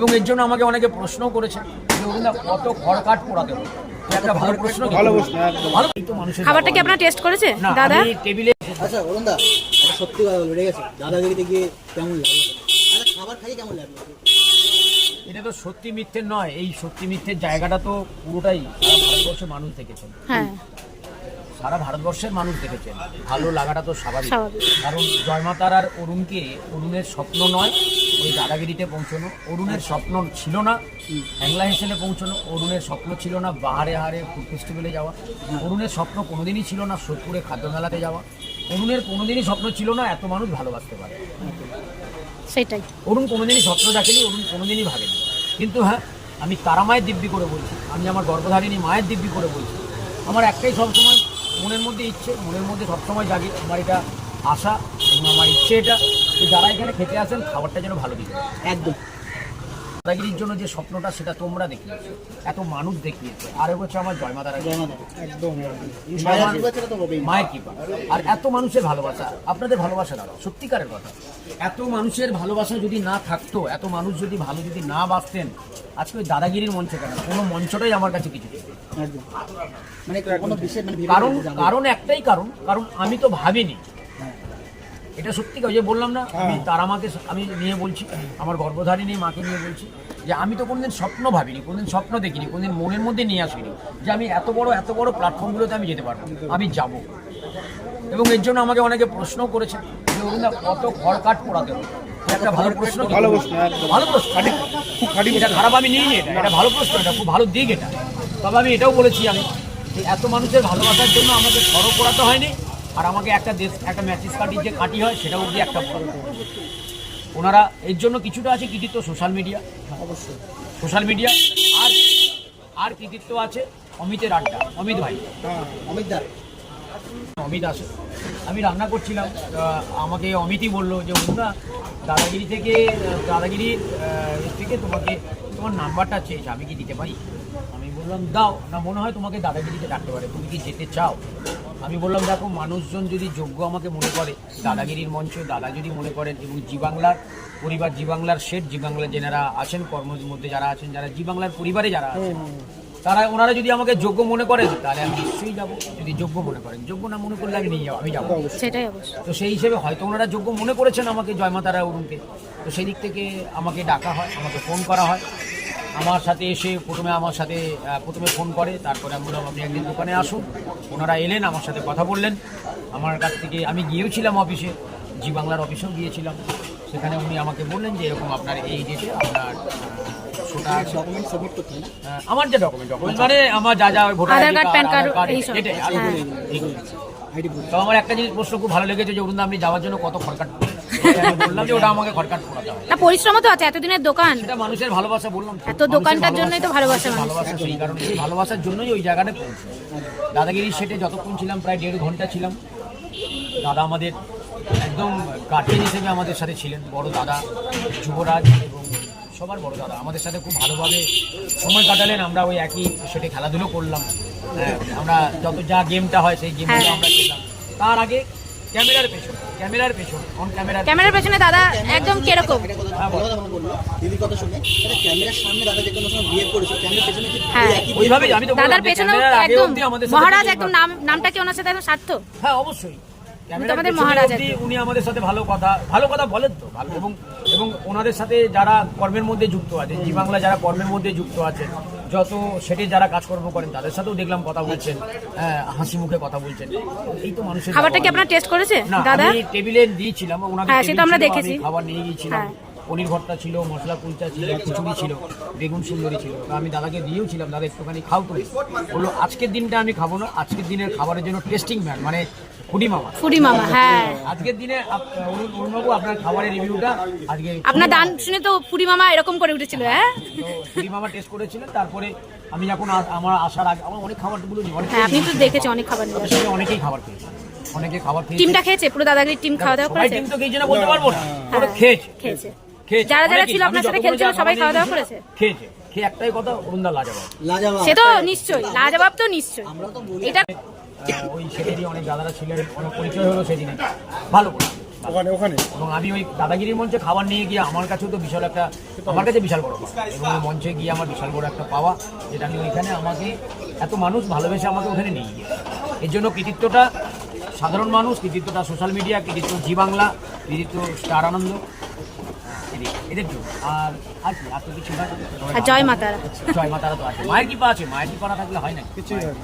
এবং এর জন্য আমাকে অনেকে প্রশ্ন করেছে যে অরুণদা কত খড়কাঠ পোড়াতে হবে? একটা ভালো প্রশ্ন ভালো প্রশ্ন, একদম। ভালো এই তো মানুষের খাবারটা কি আপনারা টেস্ট করেছে? দাদা? আমি টেবিলে আচ্ছা অরুণ দা একটা সত্যি কথা ঠিক আছে? দাদাগিরিতে গিয়ে কেমন লাগল আচ্ছা খাবার খাই কেমন লাগল এটা তো সত্যি মিথ্যে নয় এই সত্যি মিথ্যের জায়গাটা তো পুরোটাই সারা ভারতবর্ষের মানুষ দেখেছেন। হ্যাঁ। সারা ভারতবর্ষের মানুষ দেখেছেন। ভালো লাগাটা তো স্বাভাবিক। কারণ জয়মাতার আর অরুণকে অরুণের স্বপ্ন নয় ওই দাদাগিরিতে পৌঁছানো। অরুণের স্বপ্ন ছিল না হ্যাংলা হেসেলে পৌঁছানো। অরুণের স্বপ্ন ছিল না বাহারে হারে ফুড ফেস্টিভ্যালে যাওয়া। অরুণের স্বপ্ন কোনোদিনই ছিল না সোদপুরে খাদ্য মেলাতে যাওয়া। অরুণের কোনোদিনই স্বপ্ন ছিল না এত মানুষ ভালোবাসতে পারে। সেটাই। অরুণ কোনোদিনই স্বপ্ন দেখেনি অরুণ কোনোদিনই ভাবেনি কিন্তু হ্যাঁ আমি তারা মায়ের দিব্যি করে বলছি। আমি আমার গর্ভধারিণী মায়ের দিব্যি করে বলছি। আমার একটাই সবসময় মনের মধ্যে ইচ্ছে মনের মধ্যে সবসময় জাগে আমার এটা আশা এবং আমার ইচ্ছে এটা। যে যারা এখানে খেতে আসেন খাবারটা যেন ভালো দিতে একদম। দাদাগিরির জন্য যে স্বপ্নটা সেটা তোমরা দেখিয়েছো। এত মানুষ দেখিয়েছে। আর হচ্ছে আমার জয়মাতারা একদম মায়ের কৃপা আর এত মানুষের ভালোবাসা আপনাদের ভালোবাসা দাদা সত্যিকারের কথা। এত মানুষের ভালোবাসা যদি না থাকতো এত মানুষ যদি ভালো যদি না বাঁচতেন আজকে ওই দাদাগিরির মঞ্চে কেন? কোনো মঞ্চটাই আমার কাছে কিছু মানে কোনো বিশেষ মানে কারণ কারণ একটাই কারণ কারণ আমি তো ভাবিনি। এটা সত্যি যে বললাম না আমি তারা মাকে আমি নিয়ে বলছি আমার গর্ভধারিণী মাকে নিয়ে বলছি যে আমি তো কোনোদিন স্বপ্ন ভাবিনি কোনোদিন স্বপ্ন দেখিনি কোনোদিন মনের মধ্যে নিয়ে আসিনি যে আমি এত বড় এত বড় প্ল্যাটফর্মগুলোতে আমি যেতে পারব আমি যাব। এবং এর জন্য আমাকে অনেকে প্রশ্ন করেছে যে অরুণদা কত খড়কাঠ পোড়াতে হবে? একটা ভালো প্রশ্ন। ভালো প্রশ্ন, ভালো প্রশ্ন। খুব এটা খারাপ আমি নিইনি এটা এটা ভালো প্রশ্ন এটা খুব ভালো দিক এটা। তবে আমি এটাও বলেছি আমি যে এত মানুষের ভালোবাসার জন্য আমাকে সড়ক করাতে হয়নি আর আমাকে একটা দেশ একটা ম্যাচিস কাটির যে কাটি হয় সেটা অবধি একটা ওনারা এর জন্য কিছুটা আছে কৃতিত্ব সোশ্যাল মিডিয়া। অবশ্যই। সোশ্যাল মিডিয়া আর আর কৃতিত্ব আছে অমিতের আড্ডা। অমিত ভাই। হ্যাঁ অমিত দা। অমিত আসে। আমি রান্না করছিলাম আমাকে অমিতই বলল যে অরুণা দাদাগিরি থেকে আহ, দাদাগিরির থেকে তোমাকে তোমার নাম্বারটা চেয়েছে আমি কি দিতে পারি? বললাম দাও। না মনে হয় তোমাকে দাদাগিরিতে ডাকতে পারে। তুমি কি যেতে চাও? আমি বললাম দেখো মানুষজন যদি যোগ্য আমাকে মনে করে দাদাগিরির মঞ্চ দাদা যদি মনে করেন এবং জি বাংলার পরিবার জি বাংলার শেঠ জি বাংলার যারা আছেন কর্মের মধ্যে যারা আছেন যারা জি বাংলার পরিবারে যারা আছেন তারা ওনারা যদি আমাকে যোগ্য মনে করেন তাহলে আমি নিশ্চয়ই যাব। যদি যোগ্য মনে করেন যোগ্য না মনে করলে আমি নিয়ে যাব আমি যাব। সেটাই তো সেই হিসেবে হয়তো ওনারা যোগ্য মনে করেছেন আমাকে জয়মাতারা অরুণকে। তো সেই দিক থেকে আমাকে ডাকা হয় আমাকে ফোন করা হয়। আমার সাথে এসে প্রথমে আমার সাথে প্রথমে ফোন করে তারপরে আমি বললাম আপনি একদিন দোকানে আসুন ওনারা এলেন আমার সাথে কথা বললেন। আমার কাছ থেকে আমি গিয়েওছিলাম অফিসে জি বাংলার অফিসেও গিয়েছিলাম। সেখানে উনি আমাকে বললেন যে এরকম আপনার এই ডেটে আপনার শোটা হয় আমার যে ডকুমেন্ট ডকুমেন্ট মানে আমার যা যা ভোটার হ্যাঁ। এইগুলো। আইডি তো আমার একটা জিনিস প্রশ্ন খুব ভালো লেগেছে যে অরুণদা আপনি যাওয়ার জন্য কত খরকাট না পরিশ্রমও তো আছে এতদিনের দোকান। সেটা মানুষের ভালোবাসা বললাম। এত দোকানটার জন্যই তো ভালোবাসা ভালোবাসা সেই কারণে ভালোবাসার জন্যই ওই জায়গাটা দাদাগিরি সেটে যতক্ষণ ছিলাম প্রায় দেড় ঘণ্টা ছিলাম। দাদা আমাদের একদম গার্জেন হিসেবে আমাদের সাথে ছিলেন বড় দাদা যুবরাজ এবং সবার বড় দাদা। আমাদের সাথে খুব ভালোভাবে সময় কাটালেন আমরা ওই একই সেটে খেলাধুলো করলাম। হ্যাঁ, আমরা যত যা গেমটা হয় সেই গেমগুলো হ্যাঁ। আমরা খেললাম। তার আগে ক্যামেরার পেছন। ক্যামেরার পেছন অন ক্যামেরা ক্যামেরার পেছনে দাদা একদম কীরকম? একটা কথা কথা শুনে ক্যামেরার সামনে দাদা যে কোনো সময় বিয়ে করেছে ক্যামেরার পেছনে কি হ্যাঁ। ওইভাবে আমি তো দাদার আগে একদম। মহারাজ একদম নাম নামটা কি ওনার সাথে? একদম সার্থ হ্যাঁ অবশ্যই। আমাদের মহারাজ উনি আমাদের সাথে ভালো কথা ভালো কথা বলেন তো ভালো। এবং এবং ওনাদের সাথে যারা কর্মের মধ্যে যুক্ত আছে জি বাংলা যারা কর্মের মধ্যে যুক্ত আছে যত সেটে যারা কাজকর্ম করেন তাদের সাথেও দেখলাম কথা বলছেন হ্যাঁ হাসি মুখে কথা বলছেন। এই তো মানুষের খাবারটা কি আপনারা টেস্ট করেছে দাদা? আমি টেবিলে দিয়েছিলাম ওনাদের হ্যাঁ, সেটা আমরা দেখেছি। খাবার নিয়ে গিয়েছিলাম হ্যাঁ। পনির ভর্তা ছিল মশলা কুলচা ছিল খিচুড়ি ছিল বেগুন সুন্দরী ছিল। আমি দাদাকে দিয়েও ছিলাম দাদা একটুখানি খাও করে বলল আজকের দিনটা আমি খাব না আজকের দিনের খাবারের জন্য টেস্টিং ম্যান মানে ফুডি মামা। ফুডি মামা হ্যাঁ। আজকের দিনে অরুণবাবু আপনার খাবারের রিভিউটা আজকে আপনার দান শুনে তো ফুডি মামা এরকম করে উঠেছিল হ্যাঁ? ফুডি মামা টেস্ট করেছিলেন তারপরে আমি যখন আমার আসার আগে আমার অনেক খাবারগুলো হ্যাঁ আপনি তো দেখেছি অনেক খাবার নিয়ে। অনেকেই খাবার খেয়েছে। অনেকে খাবার খেয়েছে। টিমটা খেয়েছে? পুরো দাদাগিরির টিম খাওয়া দাওয়া করেছে? টিম তো খেয়েছে না বলতে পারব না। হ্যাঁ, খেয়েছে। খেয়েছে। যারা যারা ছিল আপনার সাথে খেলছিল সবাই খাওয়া দাওয়া করেছে? খেয়েছে। খেয়ে একটাই কথা অরুণদা লাজাবাব। লাজাবাব। সে তো নিশ্চয়ই লাজবাব তো নিশ্চয়ই। এটা ওই সেদিনই অনেক দাদারা ছিলেন অনেক পরিচয় হলো সেদিনে। ভালো করে। ওখানে ওখানে। এবং আমি ওই দাদাগিরির মঞ্চে খাবার নিয়ে গিয়ে আমার কাছেও তো বিশাল একটা আমার কাছে বিশাল বড় পাওয়া এবং মঞ্চে গিয়ে আমার বিশাল বড় একটা পাওয়া যেটা আমি ওইখানে আমাকে এত মানুষ ভালোবেসে আমাকে ওখানে নিয়ে গিয়ে এর জন্য কৃতিত্বটা সাধারণ মানুষ কৃতিত্বটা সোশ্যাল মিডিয়া কৃতিত্ব জি বাংলা কৃতিত্ব স্টার আনন্দ। এদের- এদের জন্য আর আর কি আর তো কিছু আর জয় মাতারা জয় মাতারা তো আছে। মায়ের কি পা আছে মায়ের কি না থাকলে হয় না। কিছুই হয়।